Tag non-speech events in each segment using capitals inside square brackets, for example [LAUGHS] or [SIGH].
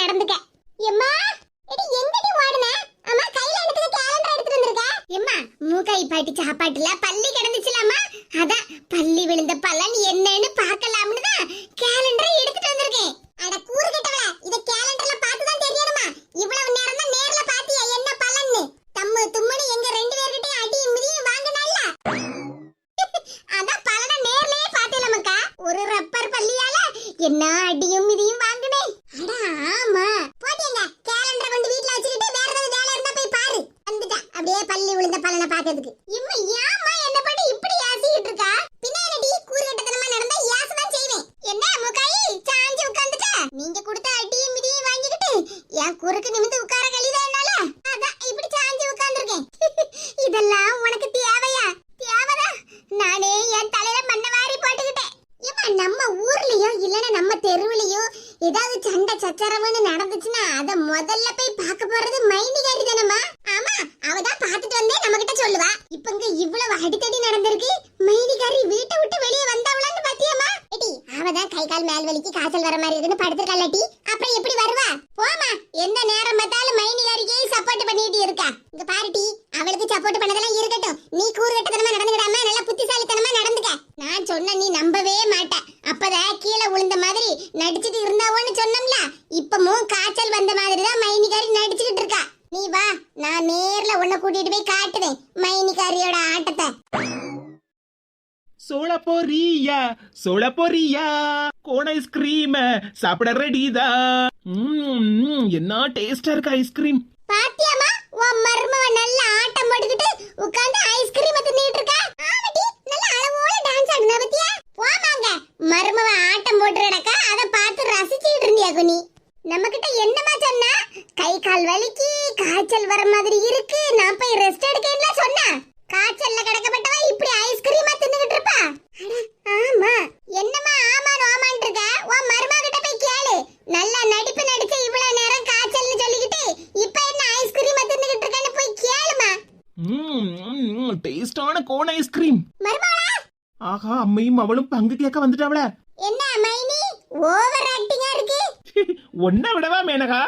நடந்துக்க. எம்மா? இது எங்கடி ஓடுன? அம்மா கையில எடுத்துக்க கேலண்டர் எடுத்துட்டு வந்திருக்க. எம்மா மூக்கை பாட்டி சாப்பாட்டுல பள்ளி கிடந்துச்சுலாமா அதான் பள்ளி விழுந்த பலன் என்னன்னு பார்க்கலாம்னு தான் கேலண்டர் எடுத்துட்டு சொன்னா நீ நம்பவே மாட்ட. அப்பதான் கீழே விழுந்த மாதிரி நடிச்சிட்டு இருந்தாவோன்னு சொன்னோம்ல. இப்பமும் காய்ச்சல் வந்த மாதிரி தான் மைனிகாரி நடிச்சுக்கிட்டு இருக்கா. நீ வா நான் நேர்ல உன்னை கூட்டிட்டு போய் காட்டுவேன் மைனிகாரியோட ஆட்டத்தை. சோழ பொரியா சோழ பொரியா கோன் ஐஸ்கிரீம் சாப்பிட ரெடிதா என்ன டேஸ்டா இருக்கு ஐஸ்கிரீம் பாத்தியாமா உன் மர்மவ நல்ல ஆட்டம் போட்டுக்கிட்டு உட்காந்து ஐஸ்கிரீம் தின்னுட்டு இருக்கா? ஆமாடி நல்ல அளவோட டான்ஸ் ஆடுனா பத்தியா? போமாங்க மர்மவ ஆட்டம் போட்டுறடக்கா அத பார்த்து ரசிச்சிட்டு இருந்தியா குனி? நம்ம என்னமா சொன்னா? கை கால் வலிக்கு காய்ச்சல் வர மாதிரி இருக்கு. நான் போய் ரெஸ்ட் எடுக்கேன்ல சொன்னா. காய்ச்சல்ல கிடக்க ஐஸ்கிரீம். ஆஹா அம்மையும் அவளும் பங்கு கேட்க வந்துட்டாவள. என்ன மைனி ஓவர் ஆக்டிங்கா இருக்கு? [LAUGHS] ஒன்ன விடவா மேனகா?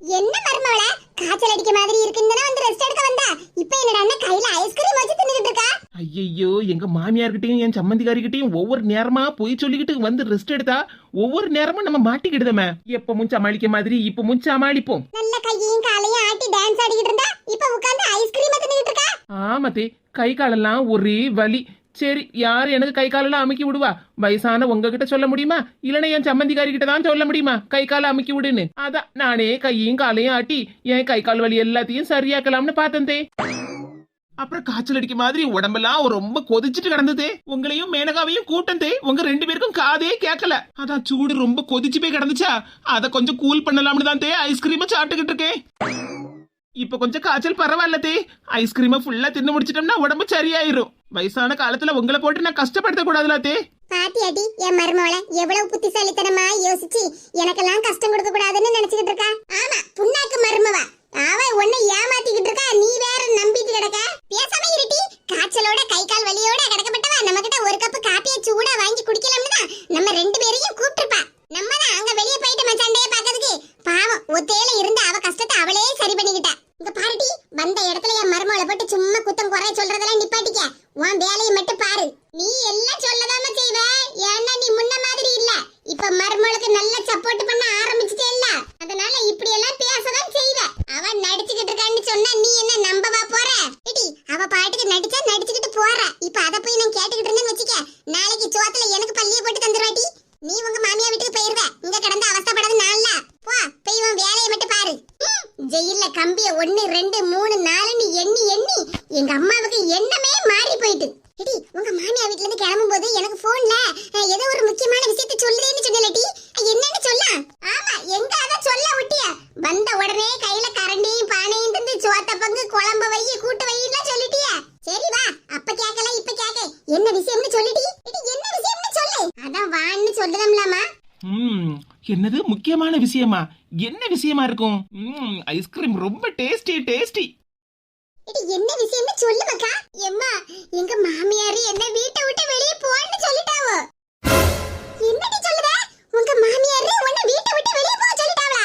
என்ன மர்மவள காய்ச்சல் அடிக்க மாதிரி இருக்குன்னு வந்து ரெஸ்ட் எடுக்க வந்தா? இப்போ என்னடா கையில ஐஸ்கிரீம் வச்சு தின்னுட்டு இருக்கா? ஐயோ எங்க மாமியார்கிட்டயும் என் சம்மந்திகாரிகிட்டயும் ஒவ்வொரு நேரமா போய் சொல்லிக்கிட்டு வந்து ரெஸ்ட் எடுத்தா ஒவ்வொரு நேரமும் நம்ம மாட்டிக்கிடுதமே. எப்பவும் சமாளிக்க மாதிரி இப்பவும் சமாளிப்போம். நல்ல கையையும் காலையும் ஆட்டி டான்ஸ் ஆடிக்கிட்டு இருந்தா ஆமாத்தே கை காலெல்லாம் ஒரே வலி. சரி யார் எனக்கு கை காலெல்லாம் அமுக்கி விடுவா? வயசான உங்ககிட்ட சொல்ல முடியுமா? இல்லைன்னா என் சம்மந்திக்காரி கிட்ட தான் சொல்ல முடியுமா? கை காலை அமுக்கி விடுன்னு. அதான் நானே கையையும் காலையும் ஆட்டி என் கை கால் வலி எல்லாத்தையும் சரியாக்கலாம்னு பார்த்தந்தே. அப்புறம் காய்ச்சல் அடிக்க மாதிரி உடம்பெல்லாம் ரொம்ப கொதிச்சுட்டு கிடந்ததே. உங்களையும் மேனகாவையும் கூட்டந்தே உங்க ரெண்டு பேருக்கும் காதே கேட்கல. அதான் சூடு ரொம்ப கொதிச்சு போய் கிடந்துச்சா? அதை கொஞ்சம் கூல் பண்ணலாம்னு தான் தே ஐஸ்கிரீமை சாப்பிட்டுக்கிட்டு இருக்கேன். இப்ப கொஞ்சம் காய்ச்சல் பரவாயில்லதே ஐஸ்கிரீமை ஃபுல்லா தின்னு முடிச்சிட்டோம்னா உடம்பு சரியாயிரும். வயசான காலத்துல உங்களை போட்டு நான் கஷ்டப்படுத்த கூடாதுலாத்தே தே. பாத்தியாடி என் மருமவள எவ்வளவு புத்திசாலித்தனமா யோசிச்சு எனக்கெல்லாம் கஷ்டம் கொடுக்க கூடாதுன்னு நினைச்சுக்கிட்டு இருக்கா? ஆமா புண்ணாக்கு மருமவ அவ உன்னை ஏமாத்திக்கிட்டு இருக்கா நீ வேற நம்பிட்டு கிடக்க பேசாம இருட்டி காய்ச்சலோட கை கால் வலியோட கிடக்கப்பட்டவா நம்ம கிட்ட ஒரு கப் காப்பியை சூடா வாங்கி குடிக்கலாம்னு தான் நம்ம ரெண்டு பேரையும் கூப்பிட்டுருப்பா நம்ம தான் அங்க வெளியே போயிட்டு மச்சாண்டைய பாக்கிறதுக்கு பாவம் ஒத்தையில இருந்து அவ கஷ்டத்தை அவளே சரி பண்ணிக்கிட்டா இங்க பாருடி வந்த இடத்துல என் மருமவளை போட்டு சும்மா குத்தம் குறை சொல்றதெல்லாம் நிப்பாட்டிக்க உன் வேலையை மட்டும் பாரு நீ எல்லாம் சொல்லதாம செய்வ ஏன்னா நீ முன்ன மாதிரி இல்ல இப்ப மருமகளுக்கு நல்ல சப்போர்ட் பண்ண ஆரம்பிச்சிட்டே இல்ல அதனால இப்படி எல்லாம் பேசதான் செய்வ அவ நடிச்சுக்கிட்டு இருக்கான்னு சொன்னா நீ என்ன நம்பவா போற ஏடி அவ பாட்டுக்கு நடிச்சா நடிச்சுக்கிட்டு போற இப்ப அத போய் நான் கேட்டுக்கிட்டு இருந்தேன்னு வச்சுக்க நாளைக்கு சோத்துல எனக்கு பள்ளிய போட்டு தந்துருவாட்டி நீ உங்க மாமியா வீட்டுக்கு போயிருவ இங்க கிடந்து அவஸ்தைப்படாத நாள்ல போ போய் உன் வேலையை மட்டும் பாரு ம், ஜெயில்ல கம்பிய ஒன்னு ரெண்டு மூணு நாலுன்னு எண்ணி எண்ணி எங்க அம்மாவுக்கு எண்ணமே மாறி போயிட்டு எடி உங்க மாமியா வீட்ல இருந்து கிளம்பும் போது எனக்கு போன்ல ஏதோ ஒரு முக்கியமான விஷயத்தை சொல்லுறேன்னு சொன்னலடி என்னன்னு சொல்ல ஆமா எங்க அத சொல்ல விட்டிய வந்த உடனே கையில கரண்டியும் பானையும் தந்து சோத்த பங்கு குழம்பு வை கூட்டு வைன்னு சொல்லிட்டிய சரி வா அப்ப கேக்கல இப்ப கேக்க என்ன விஷயம்னு சொல்லிடி எடி என்ன விஷயம்னு சொல்லு அதான் வான்னு சொல்லுதம்லாமா ம் என்னது? முக்கியமான விஷயமா? என்ன விஷயமா இருக்கும்? ம் ஐஸ்கிரீம் ரொம்ப டேஸ்டி டேஸ்டி இது என்ன விஷயம்னு சொல்லு மக்கா. எம்மா எங்க மாமியார் என்ன வீட்டை விட்டு வெளியே போன்னு சொல்லிட்டாவோ. என்னடி சொல்லுத? உங்க மாமியார் உன்னை வீட்டை விட்டு வெளியே போக சொல்லிட்டாவளா?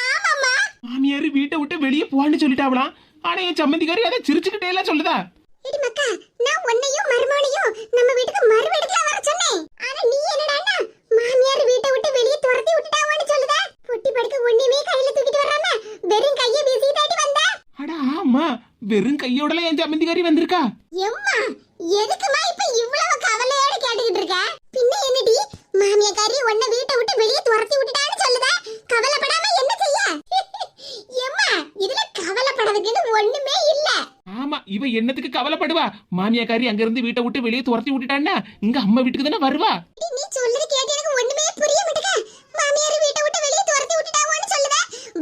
ஆமாம்மா. மாமியார் வீட்டை விட்டு வெளியே போன்னு சொல்லிட்டாவலாம் ஆனா என் சம்மந்திக்காரி அதை சிரிச்சுக்கிட்டே எல்லாம் சொல்லுதா எடி மக்கா நான் உன்னையும் மருமகனையும் நம்ம வீட்டுக்கு மறுவெடுக்கல வர சொன்னேன் ஆனா நீ என்னடான்னா மாமியார் வீட்டை விட்டு வெளியே துரத்தி விட்டுட்டாவோன்னு சொல்லுத பொட்டி படுக்க ஒண்ணுமே கையில தூக்கிட்டு வராம வெறும் கையை வீசிட்டாடி வந்த அட ஆமா வெறும் கையோடலாம் என் சம்மந்திக்காரி வந்திருக்கா? எம்மா எதுக்குமா இப்ப இவ்வளவு கவலையோட கேட்டுக்கிட்டு இருக்க? பின்ன என்னடி? மாமியாக்காரி உன்னை வீட்டை விட்டு வெளியே துரத்தி விட்டுட்டான்னு சொல்லுத? கவலைப்படாம என்ன செய்ய? [LAUGHS] எம்மா இதுல கவலைப்படறதுக்குன்னு ஒண்ணுமே இல்ல. ஆமா இவ என்னத்துக்கு கவலைப்படுவா? மாமியாக்காரி அங்க இருந்து வீட்டை விட்டு வெளியே துரத்தி விட்டுட்டான்னா இங்க அம்மா வீட்டுக்கு தானே வருவா? நீ சொல்றது கேட்டு எனக்கு ஒண்ணுமே புரிய மாட்டேங்க மாமியார் வீட்டை விட்டு வெளியே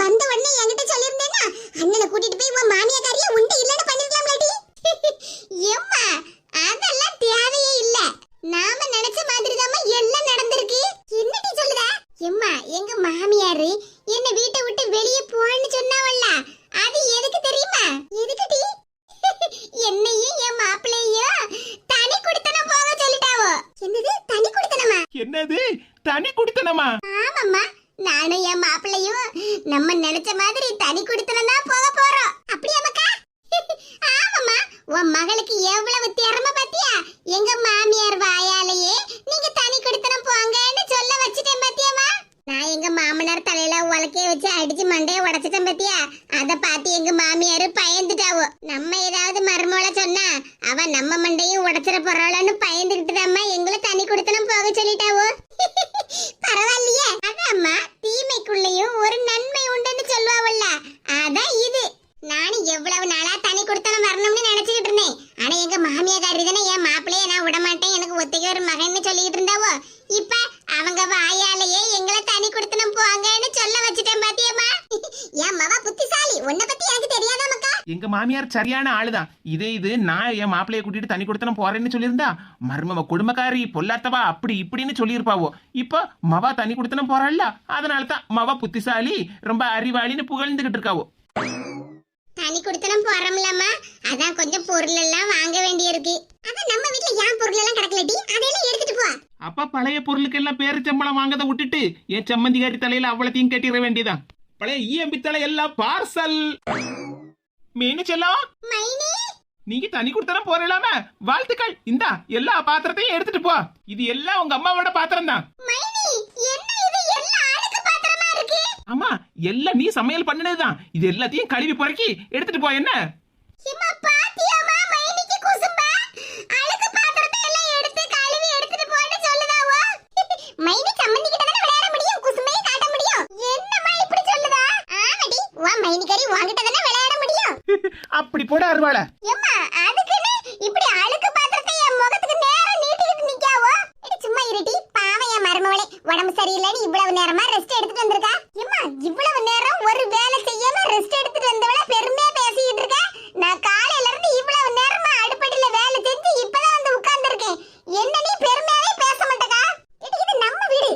வந்த உடனே என்கிட்ட சொல்லியிருந்தேன்னா அண்ணனை கூட்டிட்டு போய் உன் மாமியாக்காரியை உண்டு இல்லன்னு பண்ணிருக்கலாம்லடி. எம்மா அதெல்லாம் தேவையே இல்ல. நாம நினைச்ச மாதிரி எல்லாம் நடந்திருக்கு. என்னடி சொல்லுத எம்மா எங்க மாமியாரு என்ன வீட்டை விட்டு வெளியே போன்னு சொன்னாவல்ல. அது எதுக்கு தெரியுமா? எதுக்குடி? என்னையும் என் மாப்பிள்ளையும் தனி குடித்தனம் போக சொல்லிட்டாவோ. என்னது? தனி குடித்தனமா? என்னது? தனி குடித்தனமா? ஆமாம்மா. நானும் என் மாப்பிள்ளையும் நம்ம நினைச்ச மாதிரி தனி குடித்தனம் தான் போக போறோம். அப்படியா மக்கா? [LAUGHS] ஆமாம்மா உன் மகளுக்கு எவ்வளவு திறமை பாத்தியா? எங்க மாமியார் வாயாலேயே நீங்க தனி குடித்தனம் போங்கன்னு சொல்ல வச்சுட்டேன் பாத்தியாமா நான் எங்க மாமனார் தலையில உலக்கைய வச்சு அடிச்சு மண்டைய உடச்சிட்டேன் பாத்தியா அத பார்த்து எங்க மாமியார் பயந்துட்டாவோ நம்ம ஏதாவது மருமோள சொன்னா அவ நம்ம மண்டையும் உடைச்சிட போறாளன்னு பயந்துகிட்டு எங்களை தனி குடித்தனம் போக சொல்லிட்டாவோ பரவாயில்லையே அதாம்மா தீமைக்குள்ளேயும் ஒரு நன்மை உண்டுன்னு சொல்லுவாவல்ல அதான் இது நானும் எவ்வளவு நாளா தனி கொடுத்தனம் வரணும்னு நினைச்சுக்கிட்டு இருந்தேன் ஆனா எங்க மாமியாக்காரி தானே என் மாப்பிள்ளைய நான் விட மாட்டேன் எனக்கு ஒத்தைக்கு ஒரு மகன்னு சொல்லிக்கிட்டு இருந்தாவோ இப்ப அவங்க வாயாலேயே எங்களை தனி கொடுத்தனம் போங்கன்னு சொல்ல வச்சுட்டேன் பாத்தியம்மா என் மவ புத்திசாலி உன்னை பத்தி எனக்கு தெரியாதா மக்கா? எங்க மாமியார் சரியான ஆளுதான் இதே இது நான் என் மாப்பிளைய கூட்டிட்டு தனி கொடுத்தன போறேன்னு சொல்லியிருந்தா மருமவ குடும்பக்காரி பொல்லாத்தவா அப்படி இப்படின்னு சொல்லியிருப்பாவோ. இப்போ மவா தனி கொடுத்தன போறாள்ல அதனால தான் மவா புத்திசாலி ரொம்ப அறிவாளின்னு புகழ்ந்துகிட்டு இருக்காவோ. தனி கொடுத்தனம் போறோம்லம்மா. அதான் கொஞ்சம் பொருள் எல்லாம் வாங்க வேண்டியிருக்கு. அதான் நம்ம வீட்ல ஏன் பொருள் எல்லாம் கிடக்கலடி? அதையெல்லாம் எடுத்துட்டு போ. அப்ப பழைய பொருளுக்கெல்லாம் பேரு சம்பளம் வாங்கத விட்டுட்டு என் சம்மந்திகாரி தலையில அவ்வளத்தையும் கட்டிட வேண்டியதான் பழைய இஎம்பி தலை எல்லாம் பார்சல். மீனு செல்லம். நீங்க தனி கொடுத்தனம் போறலாம. வாழ்த்துக்கள். இந்தா எல்லா பாத்திரத்தையும் எடுத்துட்டு போ. இது எல்லாம் உங்க அம்மாவோட பாத்திரம் தான் ஆமா எல்லாம் நீ சமையல் பண்ணினதுதான். இது எல்லாத்தையும் கழுவி பொறுக்கி எடுத்துட்டு போ என்ன? அப்படி போட அருவாள. ஏம்மா அதுக்குன்னு இப்படி அழுக்கு பாத்திரத்தை என் முகத்துக்கு நேரா நீட்டிக்கிட்டு நிக்காவோ? சும்மா இருட்டி பாவம் என் மருமவளே. உடம்பு சரியில்லைன்னு இவ்வளவு நேரமா ரெஸ்ட் எடுத்துட்டு வந்திருக்கா ஏம்மா இவ்வளவு நேரம் ஒரு வேலை செய்யாம ரெஸ்ட் எடுத்துட்டு வந்தவள பெருமையா பேசிட்டு இருக்க நான் காலையில இருந்து இவ்வளவு நேரமா அடுப்படியில வேலை செஞ்சு இப்பதான் வந்து உட்கார்ந்திருக்கேன் என்ன நீ பெருமையாவே பேச மாட்டேக்கா எடி இது நம்ம வீடு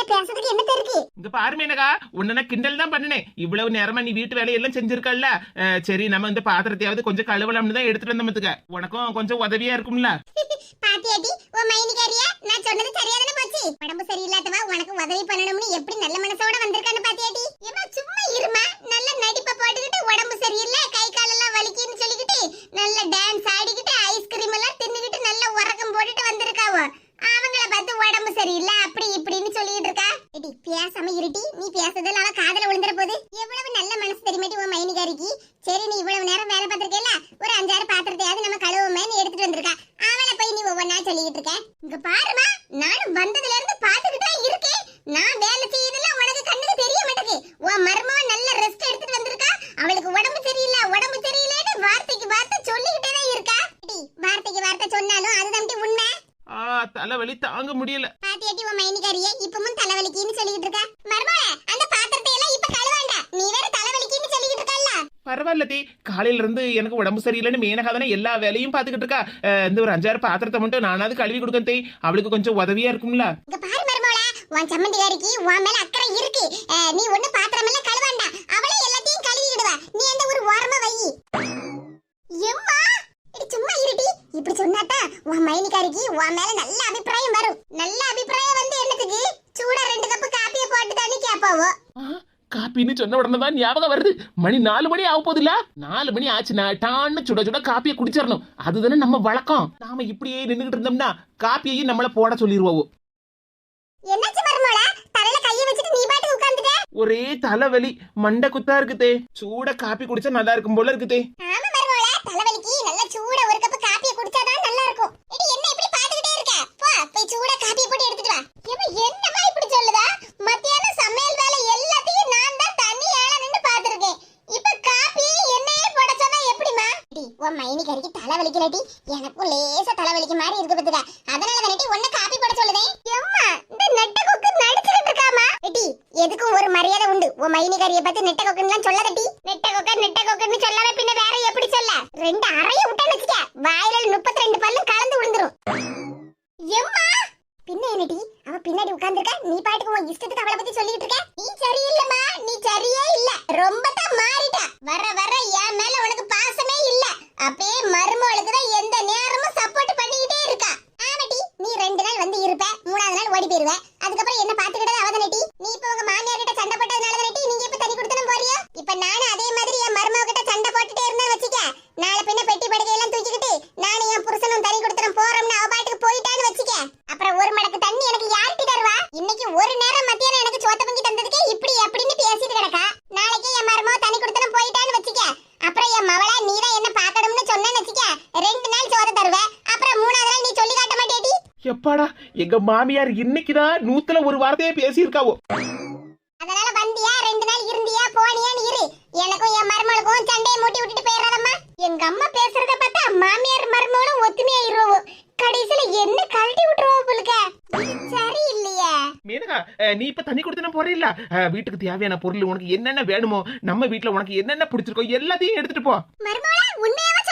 பெருமையா பேசுறதுக்கு என்ன இருக்கு? இங்க பாரு மேனகா உன்ன கிண்டல் தான் பண்ணினேன். இவ்வளவு நேரமா நீ வீட்டு வேலையெல்லாம் செஞ்சிருக்கல்ல? அஹ், சரி நம்ம இந்த பாத்திரத்தையாவது கொஞ்சம் கழுவலாம்னு தான் எடுத்துட்டு வந்தோம்த்துக்க உனக்கும் கொஞ்சம் உதவியா இருக்கும்ல? [LAUGHS] பாத்தியாட்டி உன் மைனிகாரியா? நான் சொன்னது சரியா தானே போச்சு? உடம்பு சரியில்லாதவா உனக்கு உதவி பண்ணணும்னு எப்படி நல்ல மனசோட வந்திருக்கான்னு பாத்தியாட்டி ஏமா சும்மா இருமா நல்ல நடிப்பை போட்டுக்கிட்டு உடம்பு சரியில்லை கை காலெல்லாம் வலிக்குன்னு சொல்லிக்கிட்டு நல்ல டான்ஸ் ஆடிக்கிட்டு ஐஸ்கிரீம் எல்லாம் தின்னுக்கிட்டு நல்ல உறக்கம் போட்டுட்டு வந்திருக்காவோ? அவங்கள பார்த்து உடம்பு சரியில்லை அப்படி இப்படின்னு சொல்லிட்டு இருக்கா? இடி பேசாம இருட்டி நீ பேசுறதுல அவ காதல விழுந்துற போது எவ்வளவு நல்ல மனசு தெரியுமாட்டி உன் மைனிகாரிக்கு? சரி நீ இவ்வளவு நேரம் வேலை பார்த்திருக்கேல ஒரு அஞ்சாறு பாத்திரத்தையாவது நம்ம கழுவுமேன்னு எடுத்துட்டு வந்திருக்கா. அவளை போய் நீ ஒவ்வொன்னா சொல்லிக்கிட்டு இருக்க? இங்க பாருமா நானும் வந்ததுல இருந்து பாத்துக்கிட்டு தான் இருக்கேன் நான் வேலை செய்யறதுல உனக்கு கண்ணுக்கு தெரிய மாட்டேங்குது உன் மருமவ நல்ல ரெஸ்ட் எடுத்துட்டு வந்திருக்கா அவளுக்கு உடம்பு சரியில்லை உடம்பு சரியில்லைன்னு வார்த்தைக்கு வார்த்தை சொல்லிக்கிட்டே தான் இருக்கா எடி, வார்த்தைக்கு வார்த்தை சொன்னாலும் அதுதான் உண்மை ஆ தலைவலி தாங்க முடியல பாத்தியாட்டி உன் மைனிகாரியே இப்பவும் தலைவலிக்குன்னு சொல்லிக்கிட்டு இருக்கா மருமவ அந்த பாத்திரத்தை எல்லாம் இப்ப கழுவாண்டா நீ வேற தலைவலிக்குன்னு சொல்லிக்கிட்டு இருக்கல்ல பரவாயில்ல தே காலையில இருந்து எனக்கு உடம்பு சரியில்லைன்னு மேனகா தானே எல்லா வேலையும் பாத்துக்கிட்டு இருக்கா. இந்த ஒரு அஞ்சாறு பாத்திரத்தை மட்டும் நானாவது கழுவி கொடுக்கேன் தே அவளுக்கு கொஞ்சம் உதவியா இருக்கும்ல. இங்க பாரு உன் சம்மந்திகாரிக்கு உன் மேல அக்கறை இருக்கு. நீ ஒண்ணு பாத்திரம் எல்லாம் கழுவாண்டா அவளே எல்லாத்தையும் கழுவிடுவா. நீ அந்த ஒரு ஓரமா வை. எம்மா? இடி சும்மா இருடி. இப்படி சொன்னாட்டா உன் மைனிகாரிக்கு உன் மேல நல்ல அபிப்பிராயம் வரும். நல்ல அபிப்பிராயம் வந்து என்னத்துக்கு? சூடா ரெண்டு கப்பு காப்பியை போட்டு தண்ணி கேப்பாவோ காப்பின்னு சொன்ன உடனே தான் ஞாபகம் வருது. மணி நாலு மணி ஆக போகுதுல நாலு மணி ஆச்சுன்னா டான்னு சுட சுட காப்பியை குடிச்சிடணும் அதுதானே நம்ம வழக்கம். நாம இப்படியே நின்னுகிட்டு இருந்தோம்னா காப்பியையும் நம்மள போட சொல்லிடுவோம் ஒரே தலைவலி. மண்டை குத்தா இருக்குதே. சூட காப்பி குடிச்சா நல்லா இருக்கும் போல இருக்குதே. சூடா ஒரு கப் காப்பியை குடிச்சாதான் நல்லா இருக்கும். எடி என்ன இப்படி பாத்துக்கிட்டே இருக்க? போ போய் சூடா காப்பியை போட்டு எடுத்துட்டு வா. என்னமா இப்படி சொல்லுதா? மத்தியானம் சமையல் வேலை எல்லாத்தையும் நான் தான் தண்ணி ஏல நின்னு பாத்துருக்கேன் இப்ப காப்பியை என்னையே போட சொன்னா எப்படிமா டி உன் மைனி கறிக்கு தலைவலிக்கலடி எனக்கும் லேசா தலைவலிக்க மாதிரி இருக்கு பத்துக்க அதனால தானே உன்ன காப்பி போட சொல்லுதேன் எம்மா இந்த நெட்ட கொக்கு நடிச்சுக்கிட்டு இருக்காமா? எதுக்கும் ஒரு மரியாதை உண்டு. உன் மைனி கறியை பத்தி நெட்ட கொக்குன்னு சொல்லாதடி நெட்ட கொக்க நெட்ட கொக்குன்னு சொல்லாம பின்ன வேற எப்படி சொல்ல? ரெண்டு அறைய விட்டேன்னு வச்சுக்க. வாயில முப்பத்தி ரெண்டு பல்லும் கலந்து விழுந்துரும். எம்மா பின்ன என்னடி? அவ பின்னாடி உட்கார்ந்திருக்க? நீ பாட்டுக்கு உன் இஷ்டத்துக்கு அவளை பத்தி சொல்லிட்டு இருக்க? நீ சரியில்லம்மா. நீ சரியே இல்ல. ரொம்ப தான் மாறிட்ட. வர வர என் மேல உனக்கு பாசமே இல்ல. அப்பயே மருமகளுக்கு தான் எந்த நேரமும் சப்போர்ட் பண்ணிக்கிட்டே இருக்கா. ஆமாட்டி நீ ரெண்டு நாள் வந்து இருப்ப. மூணாவது நாள் ஓடி போயிருவ. அதுக்கப்புறம் என்ன பாத்துக்கிட்டது அவதானட்டி நீ இப்ப உங்க மாமியார் கிட்ட சண்டை போட்டதுனால தானட்டி நீங்க இப்ப தனி கொடுத்தனும் போறியோ? இப்ப நானும் அதே மாதிரி என் மருமக கிட்ட சண்டை போட்டுட்டே இருந்தா வச்சுக்க நாளை பின்ன பெட்டி படுக்கையெல்லாம் தூக்கிக்கிட்டு நானும் என் புருஷனும் தனி கொடுத்தனும் போறோம்னு அவ பாட்டுக்கு போயிட்டான்னு வச்சுக்க அப்புறம் ஒரு மடக்கு தண்ணி எனக்கு யார்கிட்ட தருவா இன்னைக்கு ஒரு நேரம் மத்தியானம் எனக்கு சோத்த பொங்கி தந்ததுக்கு இப்படி அப்படின்னு பேசிட்டு கிடக்கா நாளைக்கு என் மருமக தனி கொடுத்தனும் போயிட்டான்னு வச்சுக்க அப்புறம் என் மவளா நீ தான் என்ன பாக்கணும்னு சொன்னேன்னு வச்சுக்க ரெண்டு நாள் சோறு தருவ அப்புறம் மூணாவது நாள் நீ சொல்லி காட்ட மாட்டேடி எப்பாடா எங்க மாமியார் இன்னைக்குதான் நூத்துல ஒரு வார்த்தையே பேசியிருக்காவோ? அதனால வந்தியா ரெண்டு நாள் இருந்தியா போனியான்னு இரு. எனக்கும் என் மருமகளுக்கும் சண்டையை மூட்டி விட்டுட்டு போயிடாதம்மா எங்க அம்மா பேசுறத பார்த்தா மாமியார் மருமகளும் ஒத்துமையா இருவோம் கடைசியில என்ன கழட்டி விட்டுருவோம் புழுக்க சரி இல்லையே மேனகா நீ இப்ப தண்ணி கொடுத்தன போறீல்ல? வீட்டுக்கு தேவையான பொருள் உனக்கு என்னென்ன வேணுமோ நம்ம வீட்ல உனக்கு என்னென்ன பிடிச்சிருக்கோ எல்லாத்தையும் எடுத்துட்டு போ. மருமகளா உண்மையாவா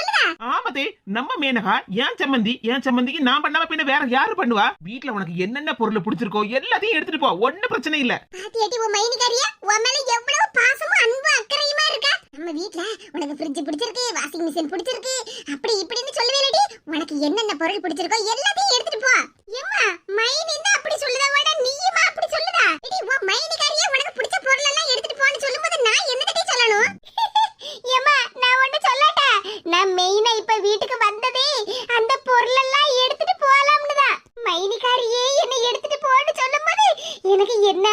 ஆமதே நம்ம மேனகா ஏன் சம்மந்தி ஏன் சம்மந்திக்கு நான் பண்ணாம பின்ன வேற யாரு பண்ணுவா? வீட்ல உனக்கு என்னென்ன பொருள் பிடிச்சிருக்கோ எல்லாத்தையும் எடுத்துட்டு போ ஒன்னும் பிரச்சனை இல்ல. பாத்தியாட்டி உன் மைனிகாரியா? உன் மேல எவ்வளவு பாசமும் அன்பும் அக்கறையுமா இருக்கா? நம்ம வீட்ல உனக்கு ஃப்ரிட்ஜ் பிடிச்சிருக்கு வாஷிங் மிஷின் பிடிச்சிருக்கு அப்படி இப்படின்னு சொல்லுவேலடி உனக்கு என்னென்ன பொருள் பிடிச்சிருக்கோ எல்லாத்தையும் எடுத்துட்டு போ. ஏம்மா மைனி தான் அப்படி சொல்லுதா? விட நீயுமா அப்படி சொல்லுதா? இடி உன் மைனிகாரியா உனக்கு பிடிச்ச பொருள் எல்லாம் எடுத்துட்டு போன்னு சொல்லும்போது நான் என்னடி சொல்லணும்? [LAUGHS] ஏமா நான் ஒண்ணு சொல்லட்டா? நான் மெயினா இப்ப வீட்டுக்கு வந்ததே அந்த பொருள் எல்லாம் எடுத்துட்டு போலாம்னு தான் மைனிகாரியே என்ன எடுத்துட்டு போன்னு சொல்லும்போது எனக்கு என்ன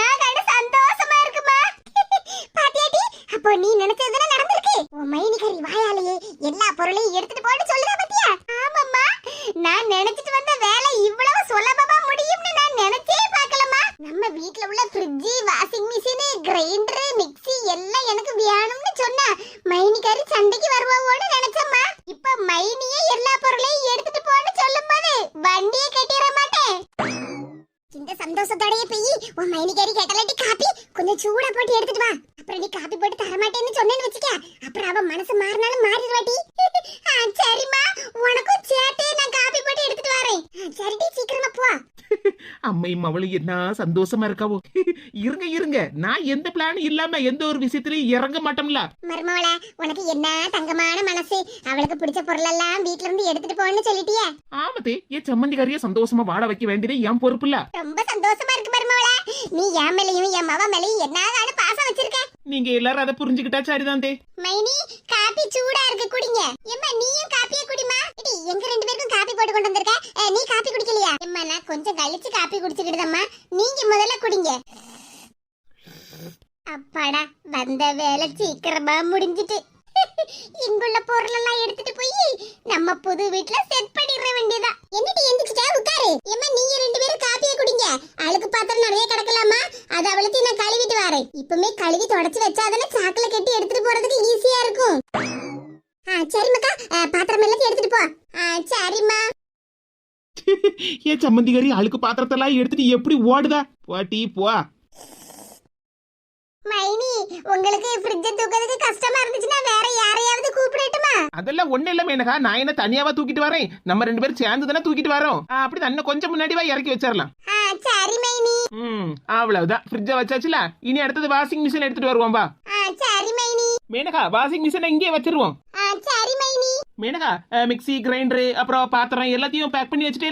அம்மையும் அவளும் என்ன சந்தோஷமா இருக்காவோ? இருங்க இருங்க. நான் எந்த பிளான் இல்லாம எந்த ஒரு விஷயத்திலயும் இறங்க மாட்டோம்ல. மருமவள உனக்கு என்ன தங்கமான மனசு? அவளுக்கு பிடிச்ச பொருளெல்லாம் வீட்ல இருந்து எடுத்துட்டு போன்னு சொல்லிட்டியே. ஆமதே என் சம்மந்திக்காரிய சந்தோஷமா வாழ வைக்க வேண்டியது என் பொறுப்பு இல்ல ரொம்ப சந்தோஷமா இருக்கு மருமவள நீ என் மேலையும் என் மவ மேலையும் என்னதான பாசம் வச்சிருக்க? நீங்க எல்லாரும் அதை புரிஞ்சுக்கிட்டா சரிதான் தே மைனி காபி சூடா இருக்கு குடிங்க. எம்மா நீயும் காப்பியே குடிமா இடி எங்க ரெண்டு பேருக்கும் காபி போட்டு கொண்டு வந்திருக்க? நீ காபி குடிக்கலையா? எம்மா நான் கொஞ்சம் கழிச்சு காப்பி குடிச்சுக்கிடுதம்மா நீங்க முதல்ல குடிங்க. அப்பாடா வந்த வேலை சீக்கிரமா முடிஞ்சிட்டு. இங்குள்ள பொருள் எல்லாம் எடுத்துட்டு போய் நம்ம புது வீட்டுல செட் பண்ணிட வேண்டியதா என்னடி எந்திரிச்சிட்டா உட்காரு. சம்மந்திக்காரி அழுக்கு பாத்திரத்தெல்லாம் எடுத்துட்டு எப்படி ஓடுதா? போட்டி போ. மைனி உங்களுக்கு ஃப்ரிட்ஜை தூக்கிறதுக்கு கஷ்டமா இருந்துச்சுன்னா வேற யாரையாவது கூப்பிடட்டுமா? அதெல்லாம் ஒண்ணு இல்ல மேனகா. நான் என்ன தனியாவா தூக்கிட்டு வரேன்? நம்ம ரெண்டு பேரும் சேர்ந்து தானே தூக்கிட்டு வரோம். அப்படி தன்னை கொஞ்சம் முன்னாடி வா இறக்கி வச்சிடலாம் சரி மைனி. ம் அவ்வளவுதான். ஃப்ரிட்ஜை வச்சாச்சுல? இனி அடுத்தது வாஷிங் மிஷின் எடுத்துட்டு வருவோம் வா. சரி மைனி. மேனகா வாஷிங் மிஷினை இங்கே வச்சிருவோம். சரி மைனி. மேனகா மிக்ஸி கிரைண்டர் அப்புறம் பாத்திரம் எல்லாத்தையும் பேக் பண்ணி வச்சுட்டே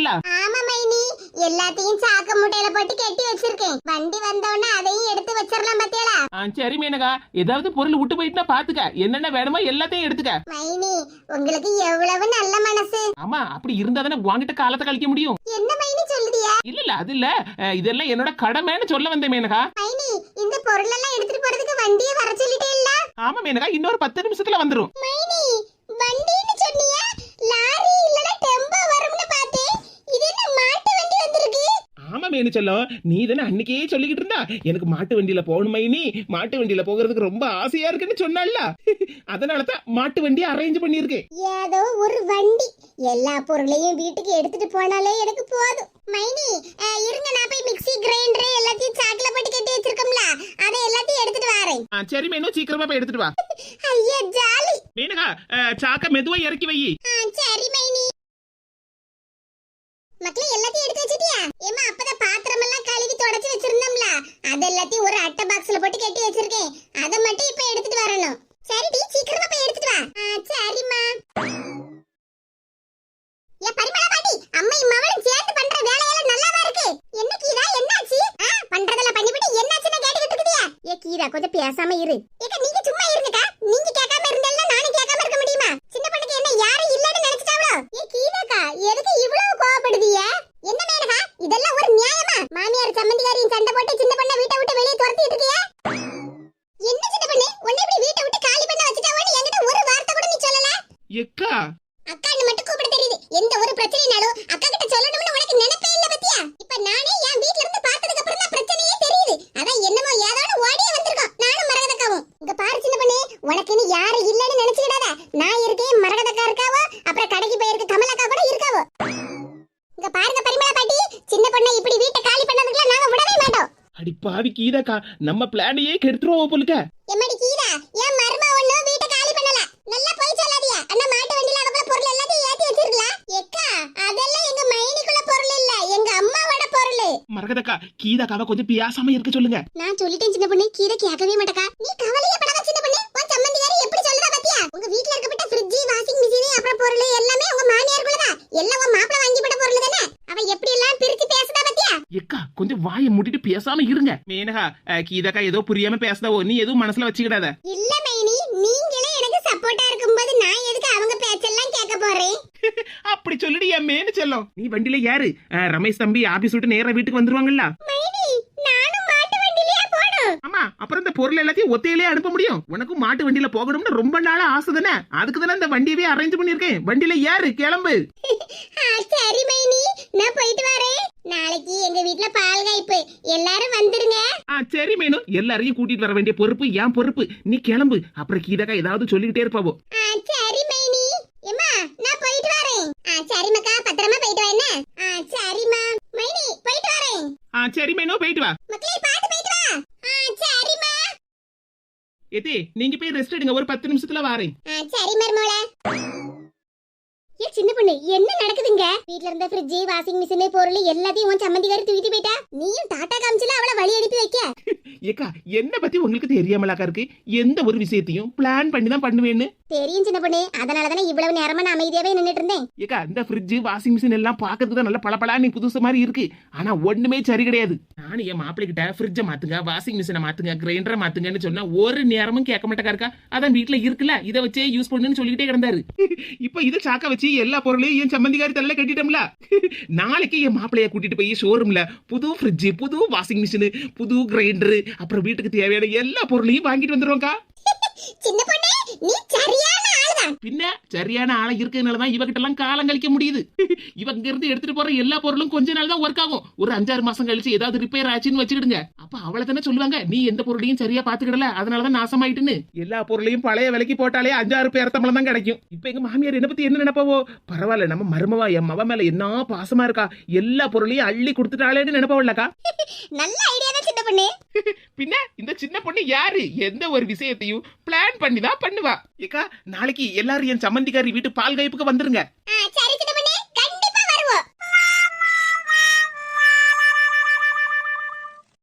எல்லாத்தையும் சாக்கு மூட்டையில போட்டு கட்டி வச்சிருக்கேன். வண்டி வந்தோடனே அதையும் எடுத்து வச்சிடலாம் பாத்தியாளா? ஆ சரி மேனகா. ஏதாவது பொருள் விட்டு போயிட்டுனா பாத்துக்க. என்னென்ன வேணுமோ எல்லாத்தையும் எடுத்துக்க. மைனி உங்களுக்கு எவ்வளவு நல்ல மனசு? ஆமா அப்படி இருந்தா தானே வாங்கிட்ட காலத்தை கழிக்க முடியும். என்ன மைனி சொல்லுதியா? இல்ல இல்ல அது இல்ல. அஹ், இதெல்லாம் என்னோட கடமைன்னு சொல்ல வந்தேன் மேனகா. மைனி இந்த பொருள் எல்லாம் எடுத்துட்டு போறதுக்கு வண்டியை வர சொல்லிட்டே இல்ல ஆமா மேனகா இன்னொரு பத்து நிமிஷத்துல வந்துரும். மைனி வண்டின்னு சொன்னியா? லாரி இல்லனா டெம்போ வரும்னு பார்த்தேன் இது என்ன மாட்டு வண்டி வந்திருக்கு ஆமா மேனு செல்லம்? நீ தானே அன்னைக்கே சொல்லிக்கிட்டு இருந்தா? எனக்கு மாட்டு வண்டியில போகணுமை நீ மாட்டு வண்டியில போகிறதுக்கு ரொம்ப ஆசையா இருக்குன்னு சொன்னால அதனாலதான் மாட்டு வண்டி அரேஞ்ச் பண்ணிருக்கேன் ஏதோ ஒரு வண்டி. எல்லா பொருளையும் வீட்டுக்கு எடுத்துட்டு போனாலே எனக்கு போதும். மைனி இருங்க நான் போய் மிக்ஸி கிரைண்டர் எல்லாத்தையும் சாக்குல போட்டு கட்டி வச்சிருக்கோம்ல. அதை எல்லாத்தையும் எடுத்துட்டு வரேன். சரி மேனு சீக்கிரமா போய் எடுத்துட்டு வா. ஐயா ஜாலி. மேனகா சாக்க மெதுவா இறக்கி வை. சரி மைனி. மக்களே எல்லாத்தையும் எடுத்து வச்சிட்டியா? ஏமா அப்பதான் பாத்திரம் எல்லாம் கழுவி தொடச்சு வச்சிருந்தோம்ல. அது எல்லாத்தையும் ஒரு அட்டை பாக்ஸ்ல போட்டு கட்டி வச்சிருக்கேன். அத மட்டும் இப்ப எடுத்துட்டு வரணும். சரிடி சீக்கிரமா போய் எடுத்துட்டு வா. சரிம்மா. ஏ பரிமள பாட்டி அம்மா மவளும் சேர்ந்து பண்ற வேலையெல்லாம் நல்லாவா இருக்கு? என்ன கீதா என்னாச்சு? பண்றதெல்லாம் பண்ணிவிட்டு என்னாச்சுன்னு கேட்டுக்கிட்டு இருக்கியா ஏ கீதா கொஞ்சம் பேசாம இரு ஏக்கா நீங்க சும்மா இருங்கக்கா நீங்க கேட்காம இருந்தாலும் நானும் கேட்காம இருக்க முடியுமா சின்ன பொண்ணுக்கு என்ன யாரும் இல்லன்னு நினைச்சிட்டாவளோ ஏ கீதாக்கா எதுக்கு இவ்வளவு கோவப்படுதிய என்ன மேனகா இதெல்லாம் ஒரு நியாயமா மாமியார் சம்மந்திகாரியும் சண்டை போட்டு சின்ன பொண்ணை வீட்டை விட்டு வெளியே துரத்திட்டு இருக்கியா என்ன சின்ன பொண்ணு உன்னை இப்படி வீட்டை விட்டு காலி பண்ண வச்சுட்டாவோன்னு என்கிட்ட ஒரு வார்த்தை கூட நீ சொல்லல எக்கா அக்கான்னு மட்டும் கூப்பிட தெரியுது எந்த ஒரு பிரச்சனைனாலும் அக்கா கிட்ட சொல்லணும்னு உனக்கு நினைப்பே இல்ல பத்தியா இப்ப நானே என் வீட்ல இருந்து பார்த்ததுக்கு அப்புறம் தான் பிரச்சனையே தெரியுது அதான் என்னமோ ஏதோட ஓடியே வந்திருக்கோம் நானும் மரகதக்காவும் இங்க பாரு சின்ன பொண்ணு உனக்குன்னு யாரு இல்லன்னு நினைச்சுக்கிடாத நான் இருக்கேன் மரகதக்கா இருக்காவோ அப்புறம் கடைக்கு போயிருக்க கமலக்கா கூட இருக்காவோ இங்க பாருங்க பரிமளா பாட்டி சின்ன பொண்ணை இப்படி வீட்டை காலி பண்ணதுக்குலாம் நாங்க விடவே மாட்டோம் பாவி கீதாக்கா நம்ம பிளானையே கெடுத்துருவோம் போலுக்க. எம்மடி கீதா என் மருமா ஒண்ணும் வீட்டை காலி பண்ணல. நல்லா போய் சொல்லாதியா அண்ணா மாட்டு வண்டியில அதுக்குள்ள பொருள் எல்லாத்தையும் ஏத்தி வச்சிருக்கலாம் எக்கா அதெல்லாம் எங்க மைனிக்குள்ள பொருள் இல்ல. எங்க அம்மாவோட பொருள். மரகதக்கா கீதாக்காவை கொஞ்சம் பியாசாம இருக்க சொல்லுங்க. நான் சொல்லிட்டேன் சின்ன பொண்ணு. கீரை கேட்கவே மாட்டக்கா. நீ கவலையே படாத சின்ன பொண்ணு உன் சம்மந்திகாரி எப்படி சொல்லுதா பாத்தியா உங்க வீட்ல இருக்கப்பட்ட ஃப்ரிட்ஜ் வாஷிங் மிஷின் அப்புறம் பொருள் எல்லாமே உங்க மாமியாருக்குள்ளதா எல்லாம் உன் மாப்பிள வாங்கி போட்ட பொருள் தானே அவ எப்படி எல்லாம் பிரிச்சு பேசுதா பாத்தியா எக்கா கொஞ்சம் வாயை மூடிட்டு பேசாம இருங்க. மேனகா கீதாக்கா ஏதோ புரியாம பேசுதாவோ? நீ எதுவும் மனசுல வச்சுக்கிடாத. இல்ல மைனி நீங்களே எனக்கு சப்போர்ட்டா இருக்கும்போது நான் எதுக்கு அவங்க பேச்செல்லாம் கேட்க போறேன்? [LAUGHS] அப்படி சொல்லிடு என் மேனு செல்லம். நீ வண்டியில யாரு ரமேஷ் தம்பி ஆபீஸ் விட்டு நேரா வீட்டுக்கு வந்துருவாங்கல்ல? மைனி நானும் ஏமா அப்புறம் இந்த பொருள் எல்லாத்தையும் ஒத்தையிலே அனுப்ப முடியும். உனக்கும் மாட்டு வண்டியில போகணும்னு ரொம்ப நாளா ஆசை தானே? அதுக்கு தானே இந்த வண்டியவே அரேஞ்ச் பண்ணிருக்கேன் வண்டியில ஏறு கிளம்பு. [LAUGHS] சரி மைனி நான் போயிட்டு வரேன். நாளைக்கு எங்க வீட்ல பால் காய்ப்பு. எல்லாரும் வந்துருங்க. ஆ சரி மேனு. எல்லாரையும் கூட்டிட்டு வர வேண்டிய பொறுப்பு என் பொறுப்பு. நீ கிளம்பு. அப்புறம் கீதக்கா ஏதாவது சொல்லிக்கிட்டே இருப்பாவோ. ஆ, சரி மைனி. எம்மா நான் போயிட்டு வரேன். ஆ சரி மக்கா. பத்திரமா போயிட்டு வா என்ன? ஆ சரிம்மா மைனி போயிட்டு வரேன். ஆ சரி மேனு போயிட்டு வா. மக்களே பார்த்து போயிட்டு வா. ஆ சரிம்மா ஏத்தே நீங்க போய் ரெஸ்ட் எடுங்க. ஒரு பத்து நிமிஷத்துல வாரேன். ஆ சரி மருமோள. ஏ சின்ன பொண்ணு என்ன நடக்குதுங்க? வீட்ல இருந்த ஃப்ரிட்ஜ் வாஷிங் மிஷின் பொருள் எல்லாத்தையும் உன் சம்மந்திக்காரி தூக்கிட்டு போயிட்டா? நீயும் டாடா காமிச்சல அவளை வழி அனுப்பி வைக்க? ஏக்கா என்ன பத்தி உங்களுக்கு தெரியாமலாக்கா இருக்கு? எந்த ஒரு விஷயத்தையும் பிளான் பண்ணி தான் பண்ணுவேன்னு. தெரியும் சின்ன பொண்ணு. அதனால தானே இவ்வளவு நேரமா நான் அமைதியாவே நின்னுட்டு இருந்தேன். ஏக்கா இந்த ஃப்ரிட்ஜ் வாஷிங் மிஷின் எல்லாம் பார்க்கறதுக்கு தான் நல்ல பளபளா நீ புதுசு மாதிரி இருக்கு. ஆனா ஒண்ணுமே சரி கிடையாது. நானும் என் மாப்பிள்ளை கிட்ட ஃப்ரிட்ஜை மாத்துங்க வாஷிங் மிஷினை மாத்துங்க கிரைண்டரை மாத்துங்கன்னு சொன்னா ஒரு நேரமும் கேட்க மாட்டேக்கா இருக்கா? அதான் வீட்ல இருக்குல்ல இதை வச்சே யூஸ் பண்ணுன்னு சொல்லிக்கிட்டே கிடந்தாரு. [LAUGHS] இப்ப இதை சாக்க வச்சு எல்லா பொருளையும் என் சம்பந்திக்காரி தலையில கட்டிட்டோம்ல. நாளைக்கு என் மாப்பிள்ளைய கூட்டிட்டு போய் ஷோரூம்ல புது ஃப்ரிட்ஜ் புது வாஷிங் மிஷின் புது கிரைண்டரு அப்புறம் வீட்டுக்கு தேவையான எல்லா பொருளையும் வாங்கிட்டு வந்துடுவோம்க்கா சின்ன பொண்ணு நீ சரியான ஆளுதான். பின்ன சரியான ஆளை இருக்கிறதுனாலதான் இவகிட்ட எல்லாம் காலம் கழிக்க முடியுது. [LAUGHS] இவங்க இருந்து எடுத்துட்டு போற எல்லா பொருளும் கொஞ்ச நாள் தான் ஒர்க் ஆகும். ஒரு அஞ்சாறு மாசம் கழிச்சு ஏதாவது ரிப்பேர் ஆச்சுன்னு வச்சுக்கிடுங்க. அப்ப அவளை தானே சொல்லுவாங்க நீ எந்த பொருளையும் சரியா பாத்துக்கிடல அதனாலதான் நாசமாயிட்டுன்னு. எல்லா பொருளையும் பழைய விலைக்கு போட்டாலே அஞ்சாறு பேர் தம்பளம் தான் கிடைக்கும். இப்ப எங்க மாமியார் என்ன பத்தி என்ன நினைப்பாவோ? பரவாயில்ல நம்ம மருமவா என் மவ மேல என்ன பாசமா இருக்கா? எல்லா பொருளையும் அள்ளி கொடுத்துட்டாளேன்னு நினைப்பாவில்லக்கா [LAUGHS] நல்ல ஐடியா தான் சின்ன பொண்ணு. [LAUGHS] பின்ன இந்த சின்ன பொண்ணு யாரு? எந்த ஒரு விஷயத்தையும் பிளான் பண்ணி தான் பண்ணுவா. ஏக்கா நாளைக்கு எல்லாரும் என் சம்மந்திக்காரி வீட்டு பால் கைப்புக்கு வந்துருங்க.